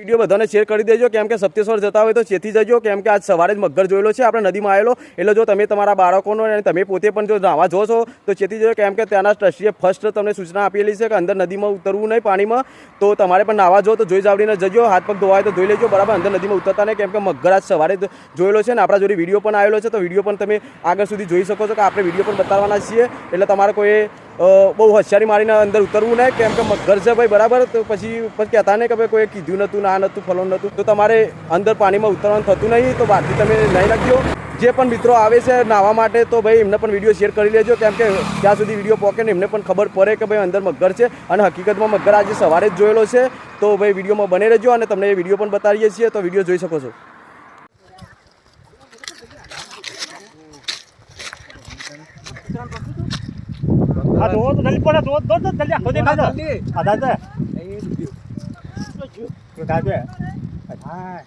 Video બધાને share કરી દેજો. કેમ કે સપ્તેશ્વર જતા હોય તો ચેતી જજો. કેમ કે આજ સવારે જ મગર જોયેલો છે. આપણે નદીમાં આવેલો. એટલે જો તમે તમારા બાળકોનો અને તમે પોતે પણ જો નાવા જો છો તો ચેતી જજો. કેમ કે ત્યાંના ટ્રસ્ટીએ ફર્સ્ટ તમને સૂચના આપેલી છે કે અંદર નદીમાં ઉતરવું નહીં પાણીમાં. તો તમારે પણ નાવા જો, તો જોઈ જાવડીને જજો. હાથ પગ ધોવાય તો ધોઈ લેજો. બરાબર? અંદર નદીમાં ઉતરતા નહીં. કેમ કે મગર આજ સવારે જોયેલો છે ને. આપણા જોડે વીડિયો પણ આવેલો છે. તો વીડિયો પણ તમે આગળ સુધી જોઈ શકો છો કે આપણે વીડિયો પણ બતાવવાના છીએ. એટલે તમારે કોઈ બહુ હોશિયારી મારીને અંદર ઉતરવું નહીં. કેમ કે ઘર છે ભાઈ બરાબર, તો પછી પછી કહેતા નહીં કે ભાઈ કોઈ કીધું નહોતું, ના નહોતું, ફલોન નહોતું. તો તમારે અંદર પાણીમાં ઉતરવાનું થતું નહીં, તો બહારથી તમે નહીં રાખજો જે પણ મિત્રો આવે છે નાહવા માટે, તો ભાઈ એમને પણ વીડિયો શેર કરી લેજો. કેમ કે ત્યાં સુધી વીડિયો પહોંચે ને એમને પણ ખબર પડે કે ભાઈ અંદર મગર છે અને હકીકતમાં મગર આજે સવારે જ જોયેલો છે. તો ભાઈ વિડીયોમાં બને રહેજો અને તમને એ વીડિયો પણ બતાવીએ છીએ. તો વીડિયો જોઈ શકો છો. Thank ધોવો તો ಓದು ನಲ್ಲಿ ધોવો ધો તો ನಲ್ಲಿ. આ દાદા. તો દાદા. હા.